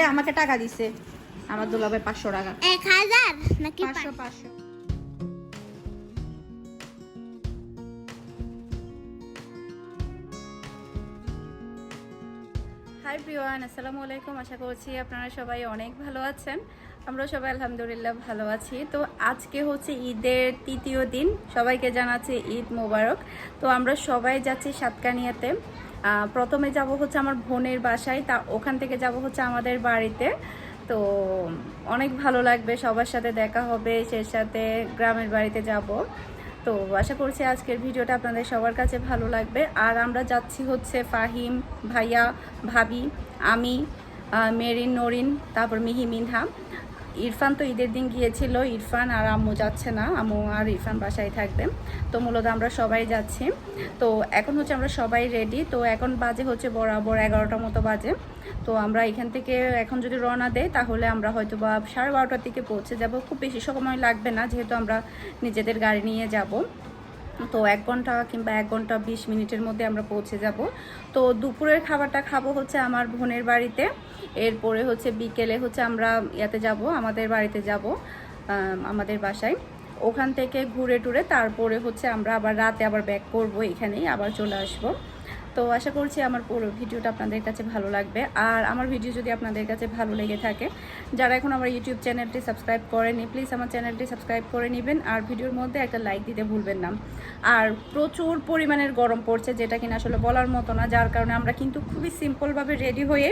দুলাভাই আমাকে টাকা দিছে। আমার দুলাভাই পাঁচশো টাকা। এক হাজার? নাকি পাঁচশো পাঁচশো। হাই প্রিয়ান আসসালামু আলাইকুম। আশা করছি আপনারা সবাই অনেক ভালো আছেন। আমরা সবাই আলহামদুলিল্লাহ ভালো আছি। তো আজকে হচ্ছে ঈদের তৃতীয় দিন। সবাইকে জানাচ্ছি ঈদ মোবারক। তো আমরা সবাই যাচ্ছি সাতকানিয়াতে। প্রথমে যাব হচ্ছে আমার বোনের বাসায়, তা ওখান থেকে যাব হচ্ছে আমাদের বাড়িতে। তো অনেক ভালো লাগবে, সবার সাথে দেখা হবে সে সাথে গ্রামের বাড়িতে যাব। তো আশা করছি আজকের ভিডিওটা আপনাদের সবার কাছে ভালো লাগবে। আর আমরা যাচ্ছি হচ্ছে ফাহিম, ভাইয়া, ভাবি, আমি মেরিন, নরিন, তারপর মিহি, মিনহা। ইরফান তো ঈদের দিন গিয়েছিল। ইরফান আর আম্মু যাচ্ছে না। আম্মু আর ইরফান বাসায় থাকবে। তো মূলত আমরা সবাই যাচ্ছি। তো এখন হচ্ছে আমরা সবাই রেডি তো এখন বাজে হচ্ছে বরাবর এগারোটার মতো বাজে। তো আমরা এখান থেকে এখন যদি রওনা দেয় তাহলে আমরা হয়তো বা সাড়ে বারোটার দিকে পৌঁছে যাব। খুব বেশি সময় লাগবে না, যেহেতু আমরা নিজেদের গাড়ি নিয়ে যাব। তো এক ঘণ্টা কিংবা এক ঘণ্টা বিশ মিনিটের মধ্যে আমরা পৌঁছে যাব। তো দুপুরের খাবারটা খাব হচ্ছে আমার বোনের বাড়িতে। এরপরে হচ্ছে বিকেলে হচ্ছে আমরা ইয়াতে যাব, আমাদের বাড়িতে যাব আমাদের বাসায়। ওখান থেকে ঘুরে টুরে তারপরে হচ্ছে আমরা আবার রাতে আবার ব্যাক করব, এখানেই আবার চলে আসব। তো আশা করছি আমার পুরো ভিডিওটা আপনাদের কাছে ভালো লাগবে। আর আমার ভিডিও যদি আপনাদের কাছে ভালো লেগে থাকে, যারা এখন আমার ইউটিউব চ্যানেলটি সাবস্ক্রাইব করেনি প্লিজ আমার চ্যানেলটি সাবস্ক্রাইব করে নেবেন আর ভিডিওর মধ্যে একটা লাইক দিতে ভুলবেন না। আর প্রচুর পরিমাণের গরম পড়ছে, যেটা কিনা আসলে বলার মতো না, যার কারণে আমরা কিন্তু খুবই সিম্পলভাবে রেডি হয়ে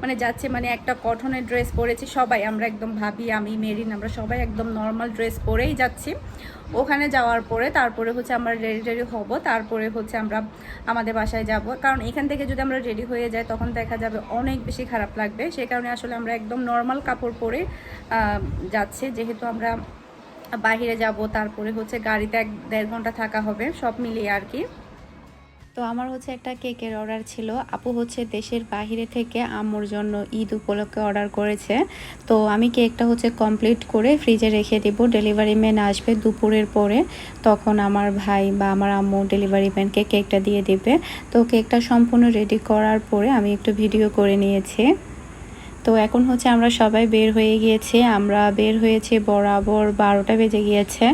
মানে যাচ্ছে মানে একটা কটনের ড্রেস পরেছি, সবাই আমরা একদম ভাবি, আমি, মেরিন, আমরা সবাই একদম নর্মাল ড্রেস পরেই যাচ্ছি। ওখানে যাওয়ার পরে তারপরে হচ্ছে আমরা রেডি রেডি হব। তারপরে হচ্ছে আমরা আমাদের বাসায় যাব। কারণ এখান থেকে যদি আমরা রেডি হয়ে যাই, তখন দেখা যাবে অনেক বেশি খারাপ লাগবে। সেই কারণে আসলে আমরা একদম নর্মাল কাপড় পরে যাচ্ছে। যেহেতু আমরা বাহিরে যাব, তারপরে হচ্ছে গাড়িতে এক দেড় ঘণ্টা থাকা হবে, সব মিলিয়ে আর কি। তো আমার হচ্ছে একটা কেকের অর্ডার ছিল। আপু হচ্ছে দেশের বাহিরে থেকে আম্মুর জন্য ঈদ উপলক্ষে অর্ডার করেছে। তো আমি কেকটা হচ্ছে কমপ্লিট করে ফ্রিজে রেখে দেব। ডেলিভারি ম্যান আসবে দুপুরের পরে। তখন আমার ভাই বা আমার আম্মু ডেলিভারি ম্যানকে কেকটা দিয়ে দেবে। তো কেকটা সম্পূর্ণ রেডি করার পরে আমি একটু ভিডিও করে নিয়েছি। তো এখন হচ্ছে আমরা সবাই বের হয়ে গিয়েছে। আমরা বের হয়েছি বরাবর বারোটা বেজে গিয়েছে।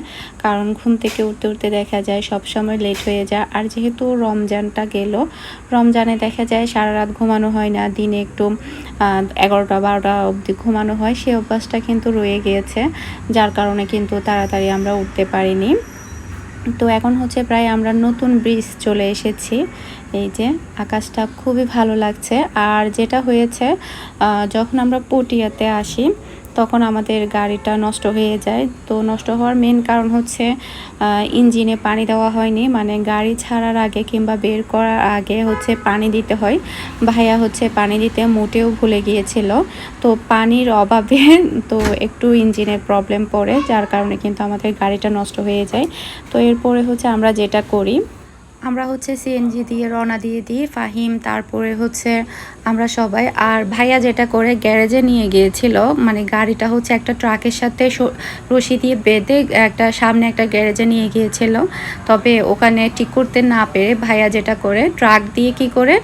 কারণ ঘুম থেকে উঠতে উঠতে দেখা যায় সব সময় লেট হয়ে যায়। আর যেহেতু রমজানটা গেল, রমজানে দেখা যায় সারা রাত ঘুমানো হয় না। দিনে একটু এগারোটা, বারোটা অবধি ঘুমানো হয়। সেই অভ্যাসটা কিন্তু রয়ে গিয়েছে। যার কারণে কিন্তু তাড়াতাড়ি আমরা উঠতে পারিনি। তো এখন হচ্ছে প্রায় আমরা নতুন ব্রিজ চলে এসেছি। এই যে আকাশটা খুবই ভালো লাগছে। আর যেটা হয়েছে যখন আমরা পটিয়াতে আসি তখন আমাদের গাড়িটা নষ্ট হয়ে যায়। তো নষ্ট হওয়ার মেন কারণ হচ্ছে ইঞ্জিনে পানি দেওয়া হয়নি। মানে গাড়ি ছাড়ার আগে কিংবা বের করার আগে হচ্ছে পানি দিতে হয়। ভাইয়া হচ্ছে পানি দিতে মোটেও ভুলে গিয়েছিল। তো পানির অভাবে তো একটু ইঞ্জিনের প্রবলেম পড়ে, যার কারণে কিন্তু আমাদের গাড়িটা নষ্ট হয়ে যায়। তো এরপরে হচ্ছে আমরা যেটা করি আমরা হচ্ছে সিএনজি দিয়ে, রওনা দিয়ে দিই, ফাহিম, তারপরে হচ্ছে আমরা সবাই। আর ভাইয়া যেটা করে গ্যারেজে নিয়ে গিয়েছিল মানে গাড়িটা হচ্ছে একটা ট্রাকের সাথে রশি দিয়ে বেঁধে একটা সামনে একটা গ্যারেজে নিয়ে গিয়েছিল। তবে ওখানে ঠিক করতে না পেরে ভাইয়া যেটা করে, ট্রাক দিয়ে কি করে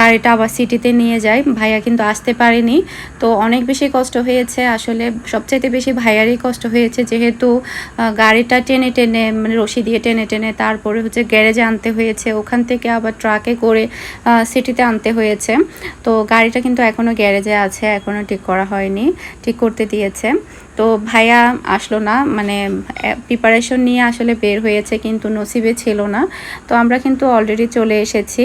গাড়িটা আবার সিটিতে নিয়ে যায়। ভাইয়া কিন্তু আসতে পারেনি। তো অনেক বেশি কষ্ট হয়েছে। আসলে সবচাইতে বেশি ভাইয়ারই কষ্ট হয়েছে, যেহেতু গাড়িটা টেনে টেনে মানে রশি দিয়ে টেনে টেনে তারপরে হচ্ছে গ্যারেজে আনতে হয়েছে। ওখান থেকে আবার ট্রাকে করে সিটিতে আনতে হয়েছে। তো গাড়িটা কিন্তু এখনও গ্যারেজে আছে এখনও ঠিক করা হয়নি, ঠিক করতে দিয়েছে। তো ভাইয়া আসলো না মানে প্রিপারেশন নিয়ে আসলে বের হয়েছে কিন্তু নসিবে ছিল না। তো আমরা কিন্তু অলরেডি চলে এসেছি।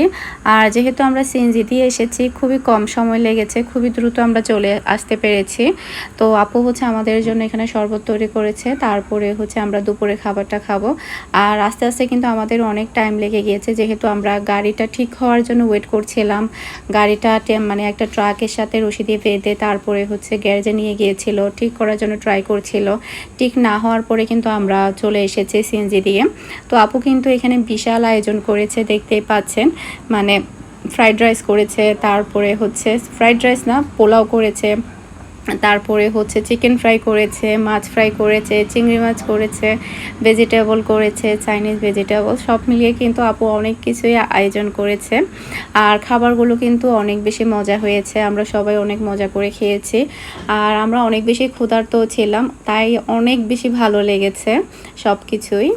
আর যেহেতু আমরা সিএনজি দিয়ে এসেছি, খুবই কম সময় লেগেছে, খুবই দ্রুত আমরা চলে আসতে পেরেছি। তো আপু হচ্ছে আমাদের জন্য এখানে শরবত তৈরি করেছে, তারপরে হচ্ছে আমরা দুপুরে খাবারটা খাব। আর আস্তে আস্তে কিন্তু আমাদের অনেক টাইম লেগে গিয়েছে, যেহেতু আমরা গাড়িটা ঠিক হওয়ার জন্য ওয়েট করছিলাম। গাড়িটা মানে একটা ট্রাকের সাথে রশি দিয়ে বেঁধে তারপরে হচ্ছে গ্যারেজে নিয়ে গিয়েছিল, ঠিক করার জন্য ট্রাই করছিল। ঠিক না হওয়ার পরে কিন্তু আমরা চলে এসেছি সিএনজি দিয়ে। তো আপু কিন্তু এখানে বিশাল আয়োজন করেছে, দেখতেই পাচ্ছেন। মানে ফ্রাইড রাইস করেছে, তারপরে হচ্ছে ফ্রাইড রাইস না, পোলাও করেছে। তারপরে হচ্ছে চিকেন ফ্রাই করেছে, মাছ ফ্রাই করেছে, চিংড়ি মাছ করেছে ভেজিটেবল করেছে চাইনিজ ভেজিটেবল সব মিলিয়ে কিন্তু আপু অনেক কিছুই আয়োজন করেছে। আর খাবারগুলো কিন্তু অনেক বেশি মজা হয়েছে, আমরা সবাই অনেক মজা করে খেয়েছি। আর আমরা অনেক বেশি ক্ষুধার্ত ছিলাম, তাই অনেক বেশি ভালো লেগেছে সব কিছুই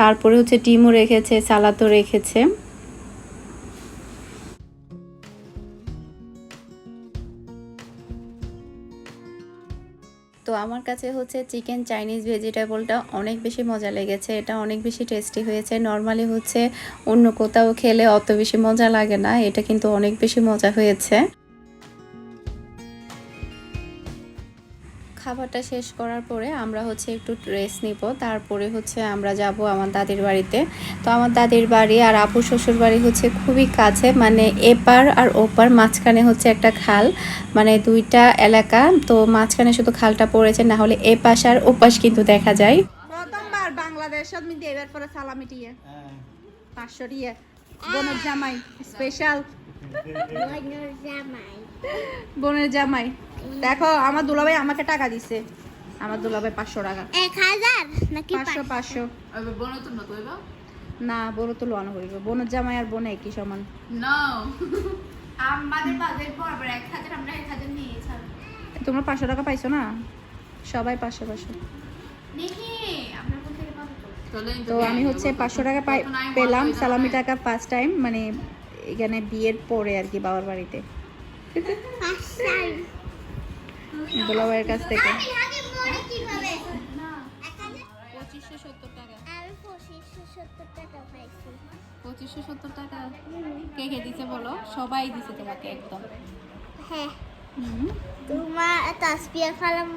তারপরে হচ্ছে ডিমও রেখেছে, সালাদও রেখেছে। তো আমার কাছে হচ্ছে চিকেন চাইনিজ ভেজিটেবলটা অনেক বেশি মজা লেগেছে, এটা অনেক বেশি টেস্টি হয়েছে। নর্মালি হচ্ছে অন্য কোথাও খেলে অত বেশি মজা লাগে না, এটা কিন্তু অনেক বেশি মজা হয়েছে। খাবারটা শেষ করার পরে আমরা হচ্ছে একটু রেস্ট নিব। তারপরে হচ্ছে আমরা যাব আমার দাদির বাড়িতে। তো আমার দাদির বাড়ি আর আপু শ্বশুর বাড়ি হচ্ছে খুবই কাছে। মানে এপার আর ওপার মাঝখানে হচ্ছে একটা খাল। মানে দুইটা এলাকা। তো মাঝখানে শুধু খালটা পড়েছে না হলে এপাশ আর ওপাশ কিন্তু দেখা যায়। প্রথমবার বাংলাদেশত মিদি এবার পরে সালামি টিয়ে পাঁচশো টিয়ে বোনের জামাই স্পেশাল বোনের জামাই। দেখো আমার দুলাভাই আমাকে টাকা দিছে। আমার দুলাভাই পাঁচশো টাকা। এক হাজার? নাকি পাঁচশো পাঁচশো? না বোনও তো লোয়ানো করিব বোনের জামাই আর বোনে একই সমান। আমাদের বাজেট বরাবর এক হাজার আমরা এক হাজার নিয়েছি। তোমরা পাঁচশো টাকা পাইছো না? সবাই পাঁচশো পাঁচশো। তো আমি হচ্ছে পাঁচশো টাকা পাই পেলাম সালামি টাকা ফার্স্ট টাইম মানে এখানে বিয়ের পরে আর কি বাবার বাড়িতে। দুলাভাইয়ের কাছ থেকে। পঁচিশশো সত্তর টাকা পঁচিশশো সত্তর টাকা পাইছি। পঁচিশশো সত্তর টাকা? কে কে দিছে বলো? সবাই দিছে তোমাকে একদম। হ্যাঁ। তোমার তাসপিয়া খালাম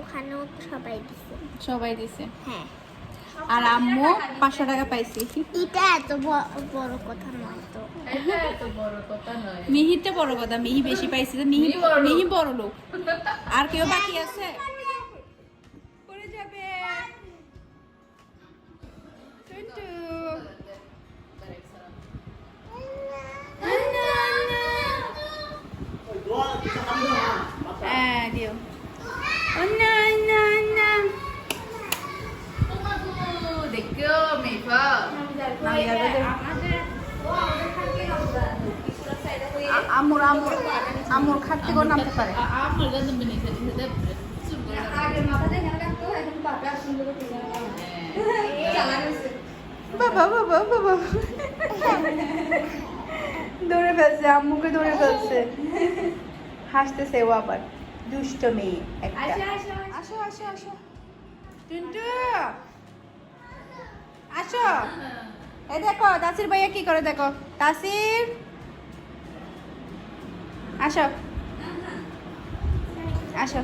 ওখানেও সবাই দিছে। সবাই দিছে। হ্যাঁ। আর আম্মু পাঁচশো টাকা পাইছি। এটা এত বড় কথা নয় তো। মিহিরটা বড় কথা। মিহি বেশি পাইছে মিহি মিহি বড় লোক। আর কেউ বাকি আছে? বাবা বাবা। দৌড়ে ফেলছে আম্মুকে দৌড়ে ফেলছে। হাসতেছে ও আবার। দুষ্ট মেয়ে একটা। আসো আসো আসো। টুন্টু! আসো। এই দেখো তাসির ভাইয়া কি করে দেখো? তাসির আসো। আসো।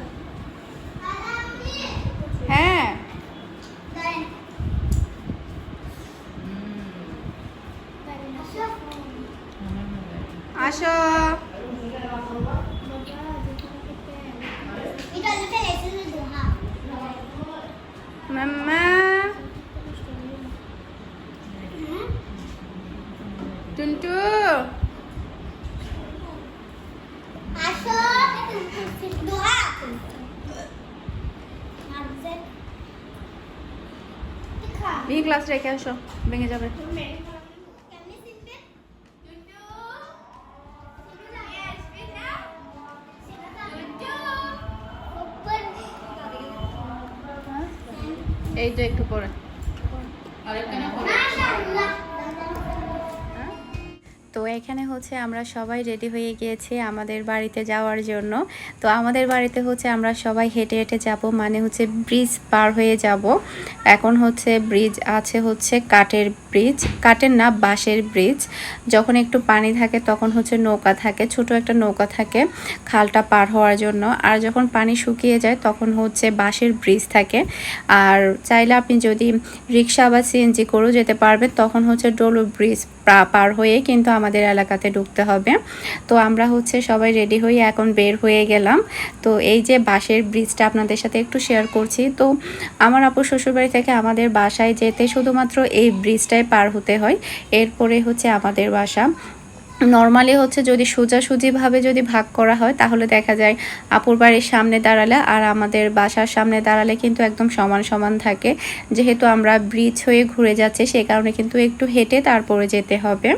হ্যাঁ। আসো। মাম্মা। টুন্টু। আসো। দোহা এই ক্লাস রেখে আসো ভেঙে যাবে। তো একটু পরে। এখানে হচ্ছে আমরা সবাই রেডি হয়ে গিয়েছি আমাদের বাড়িতে যাওয়ার জন্য। তো আমাদের বাড়িতে হচ্ছে আমরা সবাই হেঁটে হেঁটে যাব মানে হচ্ছে ব্রিজ পার হয়ে যাব। এখন হচ্ছে ব্রিজ আছে হচ্ছে কাঠের ব্রিজ কাঠের না, বাঁশের ব্রিজ যখন একটু পানি থাকে তখন হচ্ছে নৌকা থাকে, ছোট একটা নৌকা থাকে খালটা পার হওয়ার জন্য। আর যখন পানি শুকিয়ে যায় তখন হচ্ছে বাঁশের ব্রিজ থাকে। আর চাইলে আপনি যদি রিক্সা বা সিএনজি করেও যেতে পারবেন, তখন হচ্ছে ডোলো ব্রিজ পার হয়ে কিন্তু আমাদের এলাকাতে ঢুকতে হবে। তো আমরা হচ্ছে সবাই রেডি হয়ে এখন বের হয়ে গেলাম। তো এই যে বাঁশের ব্রিজটা আপনাদের সাথে একটু শেয়ার করছি। তো আমার আপু শ্বশুরবাড়ি থেকে আমাদের বাসায় যেতে শুধুমাত্র এই ব্রিজটাই পার হতে হয়। এরপরে হচ্ছে আমাদের বাসা। নর্মালি হচ্ছে যদি সোজাসুজিভাবে যদি ভাগ করা হয়, তাহলে দেখা যায় আপুর বাড়ির সামনে দাঁড়ালে আর আমাদের বাসার সামনে দাঁড়ালে কিন্তু একদম সমান সমান থাকে। যেহেতু আমরা ব্রিজ হয়ে ঘুরে যাচ্ছি সেই কারণে কিন্তু একটু হেঁটে তারপরে যেতে হবে।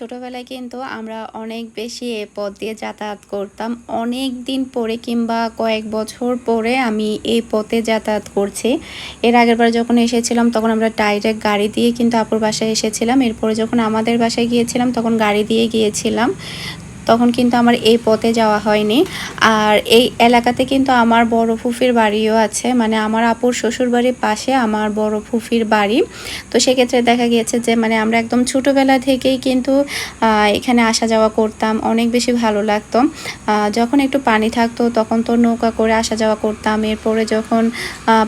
ছোটোবেলায় কিন্তু আমরা অনেক বেশি এ পথ দিয়ে যাতায়াত করতাম। অনেক দিন পরে কিংবা কয়েক বছর পরে আমি এই পথে যাতায়াত করছি। এর আগের বার যখন এসেছিলাম তখন আমরা ডাইরেক্ট গাড়ি দিয়ে কিন্তু আপুর বাসায় এসেছিলাম। এরপরে যখন আমাদের বাসায় গিয়েছিলাম তখন গাড়ি দিয়ে গিয়েছিলাম। তখন কিন্তু আমার এই পথে যাওয়া হয়নি। আর এই এলাকাতে কিন্তু আমার বড় ফুফির বাড়িও আছে। মানে আমার আপুর শ্বশুর বাড়ির পাশে আমার বড় ফুফির বাড়ি। তো সেক্ষেত্রে দেখা গিয়েছে যে মানে আমরা একদম ছোটোবেলা থেকেই কিন্তু এখানে আসা যাওয়া করতাম, অনেক বেশি ভালো লাগতো। যখন একটু পানি থাকতো তখন তো নৌকা করে আসা যাওয়া করতাম। এরপরে যখন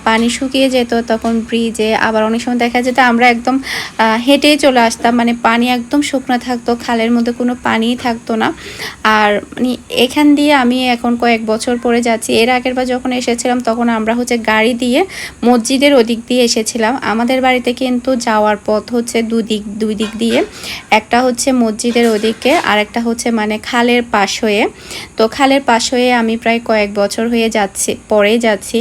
পানি শুকিয়ে যেত তখন ব্রিজে, আবার অনেক সময় দেখা যেত আমরা একদম হেঁটেই চলে আসতাম। মানে পানি একদম শুকনো থাকতো, খালের মধ্যে কোনো পানিই থাকতো না। আর মানে এখান দিয়ে আমি এখন কয়েক বছর পরে যাচ্ছি। এর আগের বার যখন এসেছিলাম, তখন আমরা হচ্ছে গাড়ি দিয়ে মসজিদের ওদিক দিয়ে এসেছিলাম। আমাদের বাড়িতে কিন্তু যাওয়ার পথ হচ্ছে দুদিক, দুই দিক দিয়ে। একটা হচ্ছে মসজিদের ওদিকে, আর একটা হচ্ছে মানে খালের পাশ হয়ে। তো খালের পাশ হয়ে আমি প্রায় কয়েক বছর হয়ে যাচ্ছি, পরেই যাচ্ছি।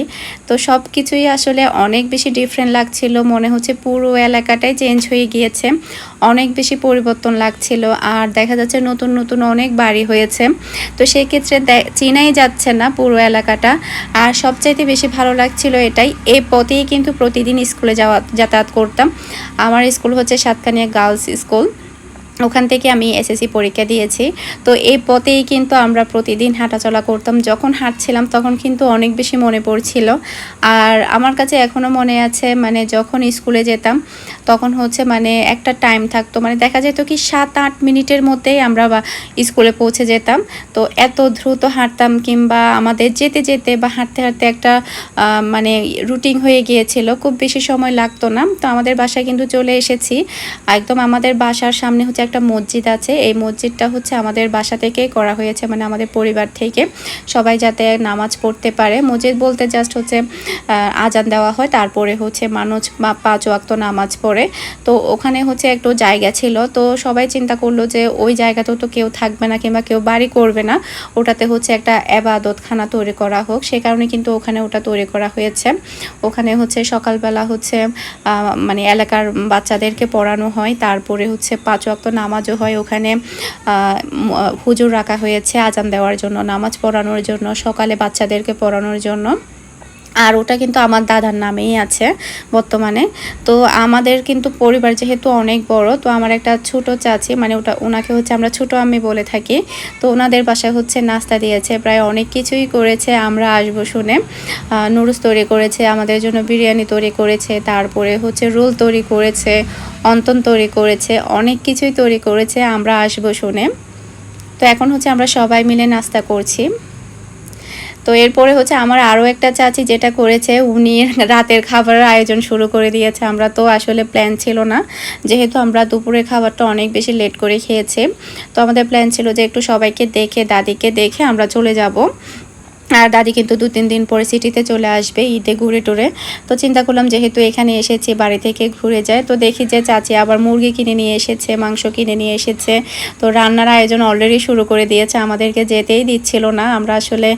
তো সব কিছুই আসলে অনেক বেশি ডিফারেন্ট লাগছিল। মনে হচ্ছে পুরো এলাকাটাই চেঞ্জ হয়ে গিয়েছে। অনেক বেশি পরিবর্তন লাগছিল আর দেখা যাচ্ছে নতুন নতুন অনেক বাড়ি হয়েছে। তো সেই ক্ষেত্রে চেনাই যাচ্ছে না পুরো এলাকাটা। আর সবচাইতে বেশি ভালো লাগছিল এটাই এই পথেই কিন্তু প্রতিদিন স্কুলে যাওয়া, যাতায়াত করতাম। আমার স্কুল হচ্ছে সাতকানিয়া গার্লস স্কুল। ওখান থেকে আমি এসএসসি পরীক্ষা দিয়েছি। তো এই পথেই কিন্তু আমরা প্রতিদিন হাঁটাচলা করতাম। যখন হাঁটছিলাম তখন কিন্তু অনেক বেশি মনে পড়ছিল। আর আমার কাছে এখনও মনে আছে মানে যখন স্কুলে যেতাম তখন হচ্ছে মানে একটা টাইম থাকতো। মানে দেখা যেত কি সাত, আট মিনিটের মধ্যেই আমরা স্কুলে পৌঁছে যেতাম। তো এত দ্রুত হাঁটতাম কিংবা আমাদের যেতে যেতে বা হাঁটতে হাঁটতে একটা মানে রুটিন হয়ে গিয়েছিল। খুব বেশি সময় লাগতো না। তো আমাদের বাসায় কিন্তু চলে এসেছি। একদম আমাদের বাসার সামনে হচ্ছে একটা মসজিদ আছে। এই মসজিদটা হচ্ছে আমাদের বাসা থেকেই করা হয়েছে মানে আমাদের পরিবার থেকে। সবাই যাতে নামাজ পড়তে পারে। মসজিদ বলতে জাস্ট হচ্ছে আজান দেওয়া হয়। তারপরে হচ্ছে মানুষ পাঁচ ওয়াক্ত নামাজ পড়ে। তো ওখানে হচ্ছে একটু জায়গা ছিল। তো সবাই চিন্তা করল যে ওই জায়গাতেও তো কেউ থাকবে না কিংবা কেউ বাড়ি করবে না। ওটাতে হচ্ছে একটা এবাদতখানা তৈরি করা হোক। সে কারণে কিন্তু ওখানে ওটা তৈরি করা হয়েছে। ওখানে হচ্ছে সকালবেলা হচ্ছে মানে এলাকার বাচ্চাদেরকে পড়ানো হয়। তারপরে হচ্ছে পাঁচ ওয়াক্ত নামাজও হয়। ওখানে হুজুর রাখা হয়েছে আজান দেওয়ার জন্য, নামাজ পড়ানোর জন্য, সকালে বাচ্চাদেরকে পড়ানোর জন্য। আর ওটা কিন্তু আমার দাদার নামেই আছে বর্তমানে। তো আমাদের কিন্তু পরিবার যেহেতু অনেক বড়, তো আমার একটা ছোট চাচি মানে ওটা ওনাকে হচ্ছে আমরা ছোট আমি বলে থাকি। তো ওনাদের বাসায় হচ্ছে নাস্তা দিয়েছে, প্রায় অনেক কিছুই করেছে আমরা আসব শুনে। নুডলস তৈরি করেছে, আমাদের জন্য বিরিয়ানি তৈরি করেছে, তারপরে হচ্ছে রোল তৈরি করেছে, অন্তন তৈরি করেছে, অনেক কিছুই তৈরি করেছে আমরা আসব শুনে। তো এখন হচ্ছে আমরা সবাই মিলে নাস্তা করছি। তো এরপরে হচ্ছে আমার আরও একটা চাচি যেটা করেছে, উনি রাতের খাবারের আয়োজন শুরু করে দিয়েছে। আমরা তো আসলে প্ল্যান ছিল না, যেহেতু আমরা দুপুরের খাবারটা অনেক বেশি লেট করে খেয়েছি। তো আমাদের প্ল্যান ছিল যে একটু সবাইকে দেখে, দাদিকে দেখে আমরা চলে যাব। আর দাদি কিন্তু দু, তিন দিন পরে সিটিতে চলে আসবে, ঈদে ঘুরে টুরে। তো চিন্তা করলাম যেহেতু এখানে এসেছি, বাড়ি থেকে ঘুরে যায় তো দেখি যে চাচি আবার মুরগি কিনে নিয়ে এসেছে, মাংস কিনে নিয়ে এসেছে। তো রান্নার আয়োজন অলরেডি শুরু করে দিয়েছে, আমাদেরকে যেতেই দিচ্ছিল না। আমরা আসলে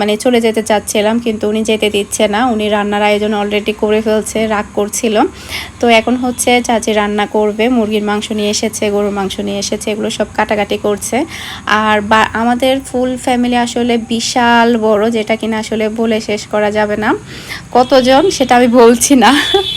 মানে চলে যেতে চাচ্ছিলাম, কিন্তু উনি যেতে দিচ্ছে না। উনি রান্নার আয়োজন অলরেডি করে ফেলছে, রাগ করছিল। তো এখন হচ্ছে চাচি রান্না করবে, মুরগির মাংস নিয়ে এসেছে, গরুর মাংস নিয়ে এসেছে, এগুলো সব কাটাকাটি করছে। আর বা, আমাদের ফুল ফ্যামিলি আসলে বিশাল বড়, যেটা কিনা আসলে বলে শেষ করা যাবে না। কতজন সেটা আমি বলছি না।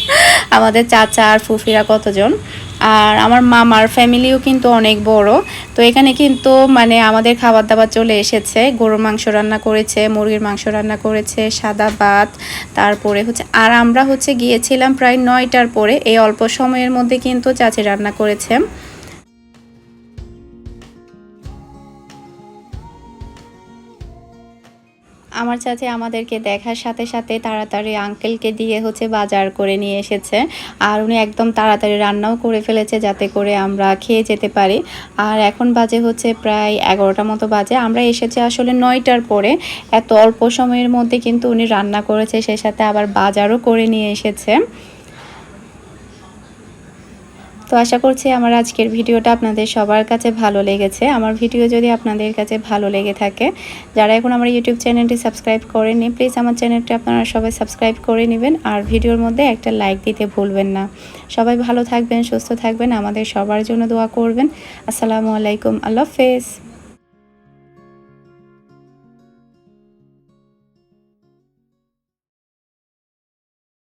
আমাদের চাচা আর ফুফিরা কতজন? আর আমার মামার ফ্যামিলিও কিন্তু অনেক বড়। তো এখানে কিন্তু মানে আমাদের খাবার দাবার চলে এসেছে। গরুর মাংস রান্না করেছে, মুরগির মাংস রান্না করেছে, সাদা ভাত, তারপরে হচ্ছে, আর আমরা হচ্ছে গিয়েছিলাম প্রায় নয়টার পরে। এই অল্প সময়ের মধ্যে কিন্তু চাচি রান্না করেছে। আমার চাচি আমাদেরকে দেখার সাথে সাথে তাড়াতাড়ি আঙ্কেলকে দিয়ে হচ্ছে বাজার করে নিয়ে এসেছে। আর উনি একদম তাড়াতাড়ি রান্নাও করে ফেলেছে যাতে করে আমরা খেয়ে যেতে পারি। আর এখন বাজে হচ্ছে প্রায় এগারোটা মতো বাজে। আমরা এসেছি আসলে নয়টার পরে। এত অল্প সময়ের মধ্যে কিন্তু উনি রান্না করেছে সেই সাথে আবার বাজারও করে নিয়ে এসেছে। তো আশা করছি আমার আজকের ভিডিওটা আপনাদের সবার কাছে ভালো লেগেছে। আমার ভিডিও যদি আপনাদের কাছে ভালো লেগে থাকে, যারা এখন আমার ইউটিউব চ্যানেলটি সাবস্ক্রাইব করেনি প্লিজ আমার চ্যানেলটি আপনারা সবাই সাবস্ক্রাইব করে নেবেন আর ভিডিওর মধ্যে একটা লাইক দিতে ভুলবেন না। সবাই ভালো থাকবেন, সুস্থ থাকবেন, আমাদের সবার জন্য দোয়া করবেন। আসসালামু আলাইকুম, আল্লাহ হাফেজ।